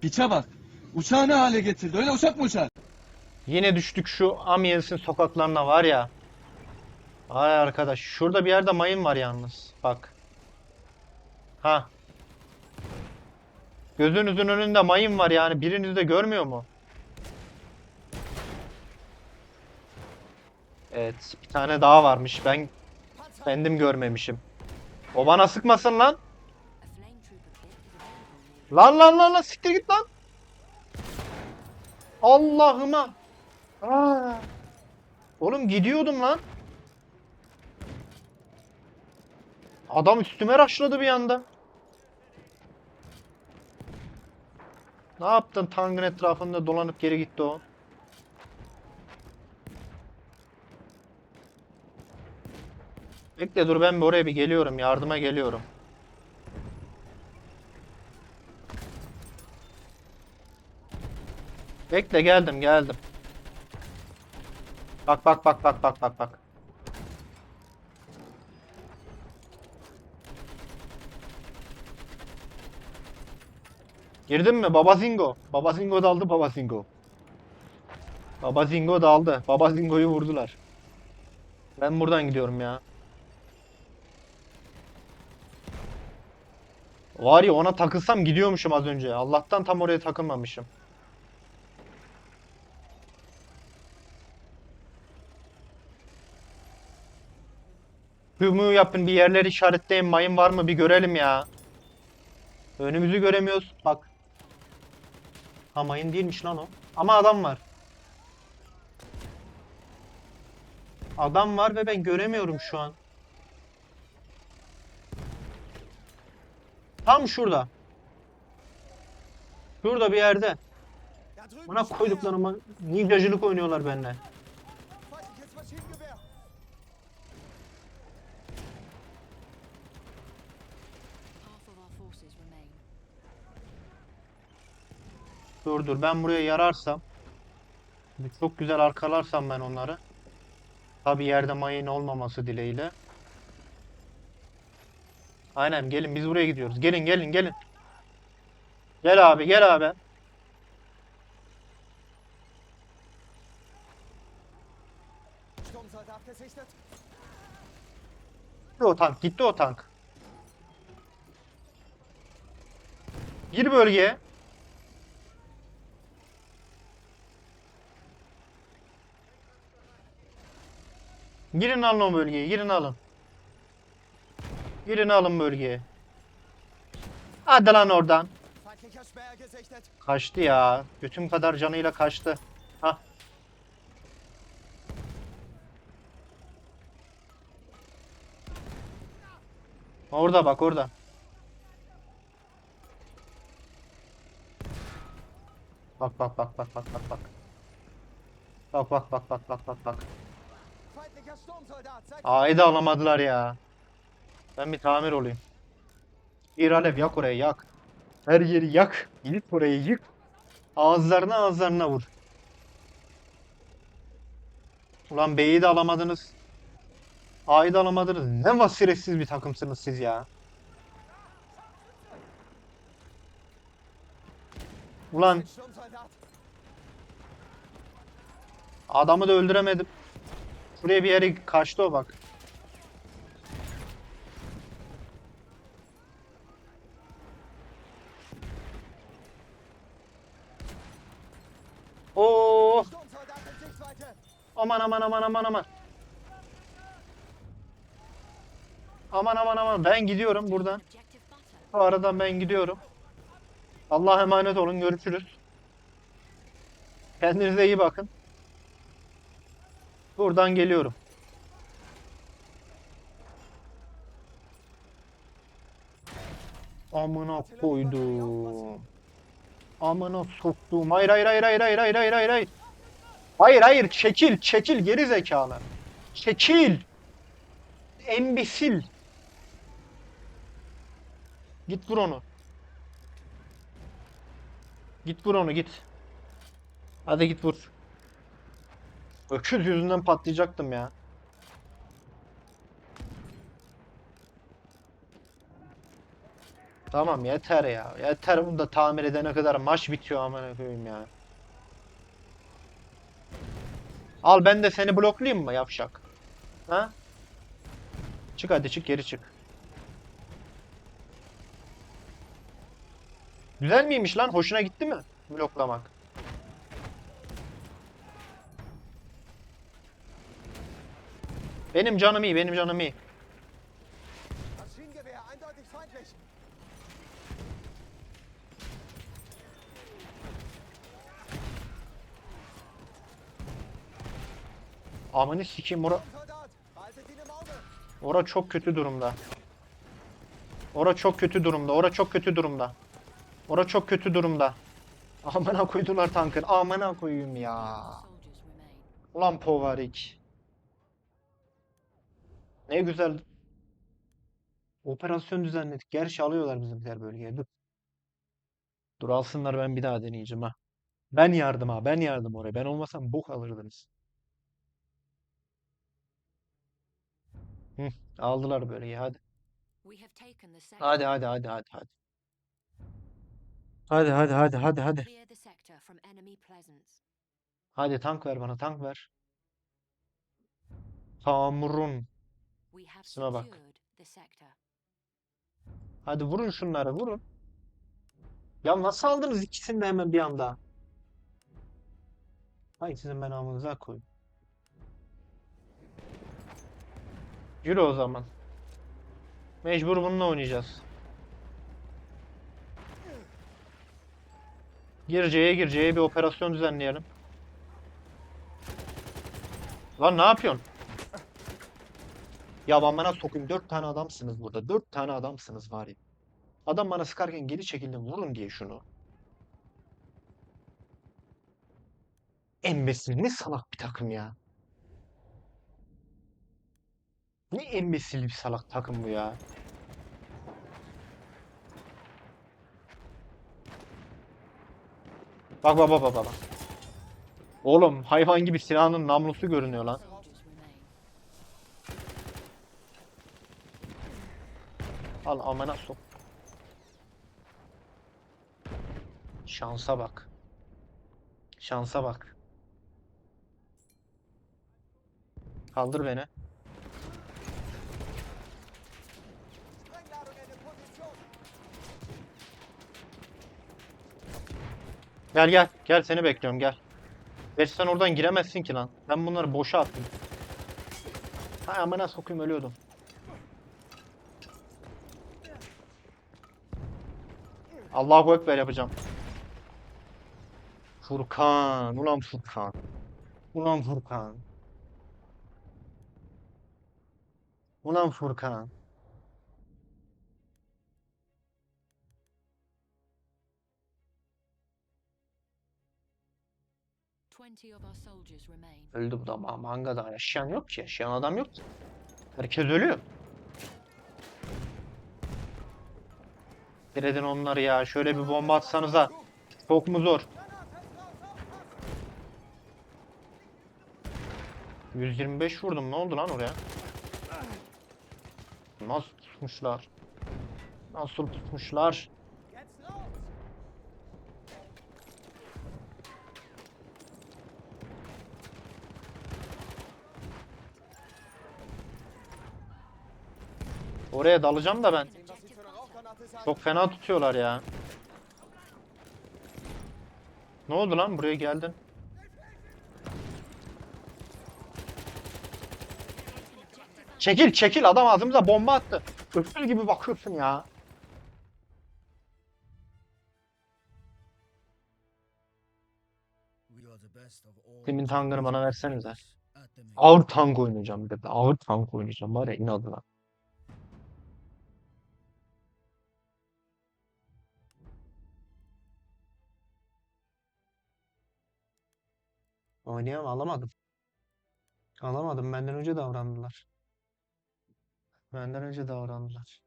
Piçe bak. Uçağı ne hale getirdi? Öyle uçak mı uçar? Yine düştük şu Amiens'in sokaklarına var ya. Ay arkadaş şurada bir yerde mayın var yalnız. Bak. Ha. Gözünüzün önünde mayın var yani biriniz de görmüyor mu? Evet bir tane daha varmış ben kendim görmemişim. O bana sıkmasın lan. Lan lan lan lan siktir git lan. Allah'ıma. Aa. Oğlum gidiyordum lan. Adam üstüme raşladı bir anda. Ne yaptın tankın etrafında dolanıp geri gitti o. Bekle dur ben oraya bir geliyorum yardıma geliyorum. Bekle geldim geldim. Bak bak bak bak bak bak bak. Girdin mi? Babazingo. Babazingo daldı Babazingo. Babazingo daldı. Babazingo'yu vurdular. Ben buradan gidiyorum ya. Var ya ona takılsam gidiyormuşum az önce. Allah'tan tam oraya takılmamışım. Hümü yapın bir yerleri işaretleyin. Mayın var mı bir görelim ya. Önümüzü göremiyoruz. Bak. Ha mayın değilmiş lan o. Ama adam var. Adam var ve ben göremiyorum şu an. Tam şurada. Şurada bir yerde. Buna koyduklarıma ninjacılık oynuyorlar benimle. Dur dur ben buraya yararsam çok güzel arkalarsam ben onları. Tabi yerde mayın olmaması dileğiyle. Aynen gelin biz buraya gidiyoruz. Gelin gelin gelin. Gel abi gel abi. Gitti o tank gitti o tank. Gir bölgeye. Girin alın o bölgeye. Girin alın. Girin alın bölgeye. Hadi lan oradan. Kaçtı ya. Götüm kadar canıyla kaçtı. Hah. Orada bak orada. Bak bak bak bak bak bak bak. Bak bak bak bak bak bak bak. A'yı da alamadılar ya. Ben bir tamir olayım. Bir alev yak oraya yak. Her yeri yak. Git orayı yık. Ağızlarına ağızlarına vur. Ulan B'yi de alamadınız. A'yı da alamadınız. Ne vasiretsiz bir takımsınız siz ya. Ulan adamı da öldüremedim. Şuraya bir yere kaçtı o bak. Oo, Sichtweite! aman aman aman aman aman. Aman aman aman ben gidiyorum buradan. Bu aradan ben gidiyorum. Allah'a emanet olun görüşürüz. Kendinize iyi bakın. Buradan geliyorum. Amına koydum. Amına soktum. Hayır hayır hayır hayır hayır hayır hayır hayır hayır. Hayır çekil çekil geri zekalı. Çekil. Embisil. Git vur onu. Git vur onu git. Hadi git vur. Öküz yüzünden patlayacaktım ya. Tamam yeter ya. Yeter bunu da tamir edene kadar maç bitiyor amına koyayım ya. Al ben de seni bloklayayım mı yavşak? Ha? Çık hadi çık geri çık. Güzel miymiş lan? Hoşuna gitti mi? Bloklamak. Benim canım iyi, benim canım iyi. Amanı sikeyim ora, ora çok kötü durumda. Ora çok kötü durumda. Ora çok kötü durumda. Ora çok kötü durumda. Amına koydular tankın. Amına koyayım ya. Ulan Povarik. Ne güzel. Operasyon düzenledik. Gerçi alıyorlar bizimkiler bölgeye. Dur. Dur alsınlar ben bir daha deneyeceğim ha. Ben yardım ha. Ben yardım oraya. Ben olmasam bok alırdınız. Hı, aldılar bölgeyi hadi. Hadi hadi hadi hadi hadi. Hadi hadi hadi hadi hadi. Hadi tank ver bana tank ver. Tamurun. Şuna bak. Hadi vurun şunları vurun. Ya nasıl aldınız ikisini de hemen bir anda? Hay sizin ben amınıza koyayım. Yürü o zaman. Mecbur bununla oynayacağız. Gireceğe gireceğe bir operasyon düzenleyelim. Lan ne yapıyorsun? Ya ben bana sokayım. Dört tane adamsınız burada. Dört tane adamsınız var ya. Adam bana sıkarken geri çekildi vurun diye şunu. Embesil ne salak bir takım ya. Ne embesil bir salak takım bu ya. Bak bak bak bak bak. Oğlum hayvan gibi silahının namlusu görünüyor lan. Al amına sok. Şansa bak. Şansa bak. Kaldır beni. Gel gel. Gel seni bekliyorum gel. Geç sen oradan giremezsin ki lan. Ben bunları boşa attım. Hay amına sokayım ölüyordum. Allahu Ekber yapacağım. Furkan. Ulan Furkan. Ulan Furkan. Ulan Furkan. Twenty of our soldiers remain. Öldü bu da ama mangada yaşayan yok ki. Yaşayan adam yok ki. Herkes ölüyor. Bir edin onları ya. Şöyle bir bomba atsanıza. Çok mu zor? 125 vurdum. Ne oldu lan oraya? Nasıl tutmuşlar? Nasıl tutmuşlar? Oraya dalacağım da ben. Çok fena tutuyorlar ya. Ne oldu lan buraya geldin? Çekil çekil adam ağzımıza bomba attı. Öksüz gibi bakıyorsun ya. Demin tankını bana versenize. Ağır tank oynayacağım bir de. Ağır tank oynayacağım var ya inadına. Oynayamam alamadım. Alamadım. Benden önce davrandılar. Benden önce davrandılar.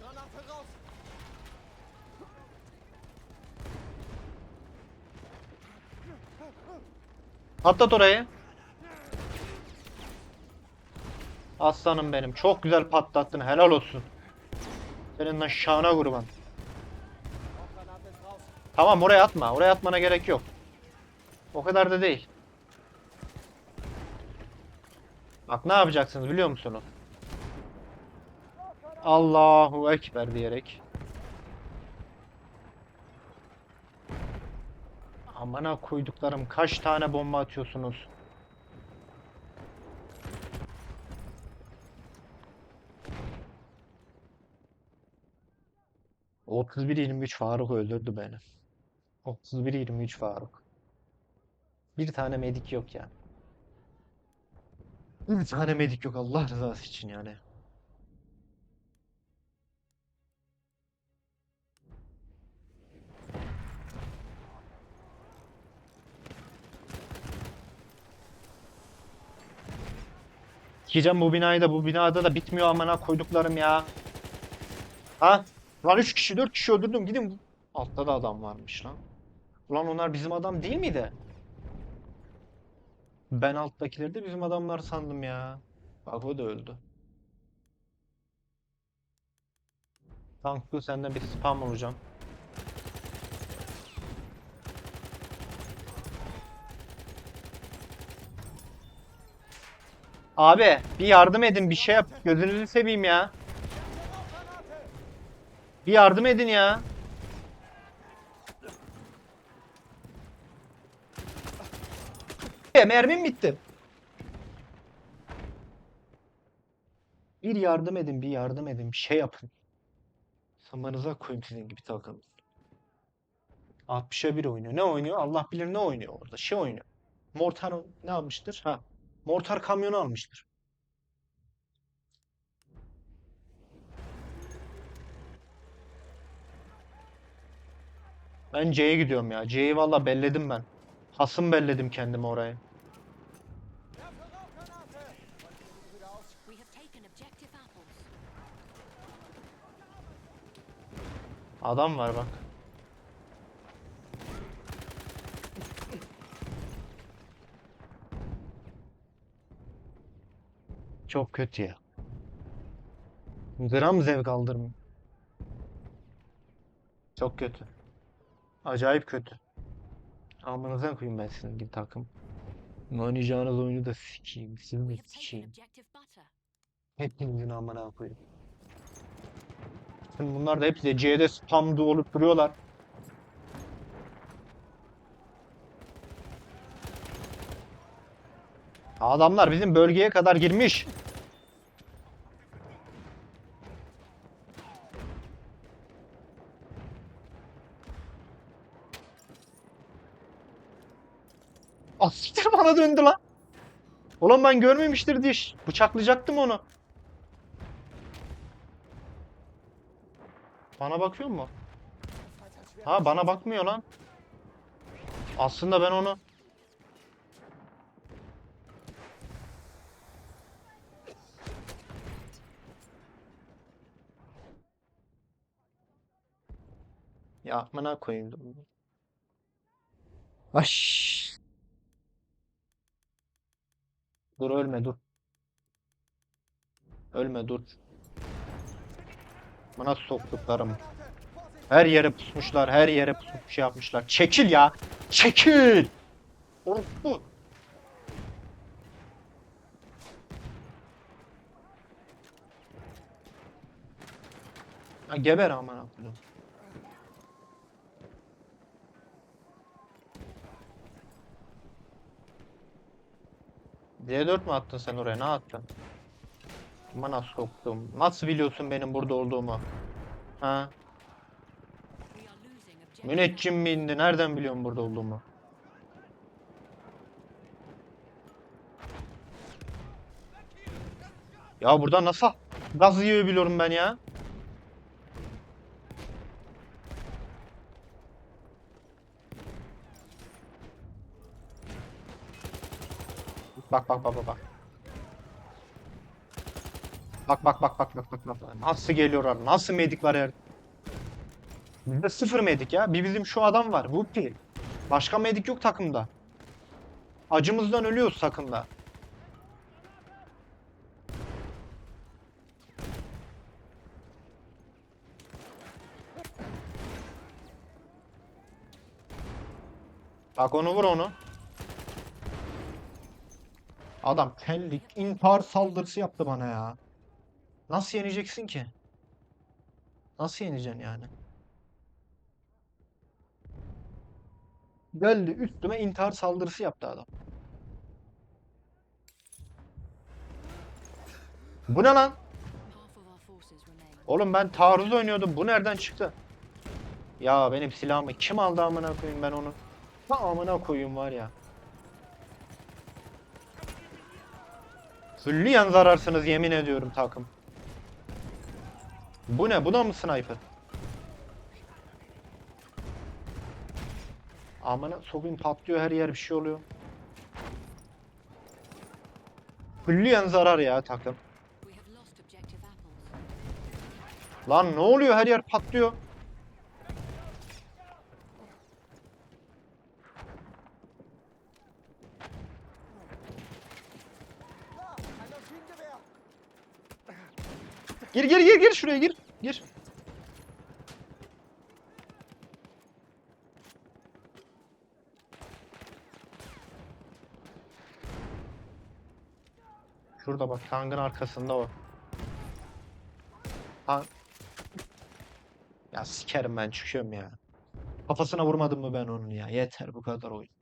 Granate raus! Patlat orayı. Aslanım benim. Çok güzel patlattın. Helal olsun. Senin de şahına kurban. Tamam oraya atma. Oraya atmana gerek yok. O kadar da değil. Bak ne yapacaksınız biliyor musunuz? Allahu Ekber diyerek. Amına koyduklarım kaç tane bomba atıyorsunuz? ...31-23 Faruk öldürdü beni. 31-23 Faruk. Bir tane medik yok ya. Bir tane medik yok Allah rızası için yani. Yiyeceğim bu binayı da bu binada da bitmiyor amına koyduklarım ya. Ha? Lan 3 kişi 4 kişi öldürdüm gidin. Altta da adam varmış lan. Ulan onlar bizim adam değil miydi? Ben alttakileri de bizim adamlar sandım ya. Bak o da öldü. Tanklı senden bir spam olacağım. Abi bir yardım edin bir şey yap. Gözünüzü seveyim ya. Bir yardım edin ya. E, Mermim bitti. Bir yardım edin, bir yardım edin, bir şey yapın. Samanıza koyayım sizin gibi takım. 60'a 1 oynuyor. Ne oynuyor? Allah bilir ne oynuyor orada. Şey oynuyor. Mortar ne almıştır? Ha. Mortar kamyonu almıştır. Ben C'ye gidiyorum ya. C'yi valla belledim ben. Hasım belledim objective apples. Adam var bak. Çok kötü ya. Gram zevk aldırmıyor. Çok kötü. Acayip kötü. Amınıza koyayım ben sizin gibi takım. Oynayacağınız oyunu da sikeyim. Sizi We de sikeyim. Hepinizin amına koyayım. Şimdi bunlar da hepsi de C'de spamdı olup duruyorlar. Adamlar bizim bölgeye kadar girmiş. Ah siktir bana döndü lan. Ulan ben görmemiştir diye ş- bıçaklayacaktım onu. Bana bakıyor mu? Ha bana bakmıyor lan. Aslında ben onu Ya amına koyayım. Aş. Dur ölme dur. Ölme dur. Bana soktuklarım. Her yere pusmuşlar, her yere pusup şey yapmışlar. Çekil ya! Çekil! Orospu! Ya geber aman Allah'ım. D4 mü attın sen oraya? Ne attın? Bana soktum. Nasıl biliyorsun benim burada olduğumu? Ha? Müneccim mi indi? Nereden biliyorsun burada olduğumu? Ya burada nasıl gaz yiyebiliyorum ben ya? Bak bak bak bak bak. Bak bak bak bak bak bak bak. Nasıl geliyorlar? Nasıl medik var her? Bizde sıfır medik ya. Bir bizim şu adam var. Whoopi. Başka medik yok takımda. Acımızdan ölüyoruz takımda. Bak onu vur onu. Adam kellik intihar saldırısı yaptı bana ya. Nasıl yeneceksin ki? Nasıl yeneceksin yani? Geldi üstüme intihar saldırısı yaptı adam. Bu ne lan? Oğlum ben taarruz oynuyordum. Bu nereden çıktı? Ya benim silahımı kim aldı amına koyayım ben onu? Ha amına koyayım var ya. Külliyen zararsınız yemin ediyorum takım. Bu ne? Bu da mı sniper? Amına sokayım patlıyor her yer bir şey oluyor. Külliyen zarar ya takım. Lan ne oluyor her yer patlıyor. Gir gir gir gir şuraya gir. Gir. Şurada bak tankın arkasında o. Ha. Ya sikerim ben çıkıyorum ya. Kafasına vurmadım mı ben onun ya? Yeter bu kadar oyun.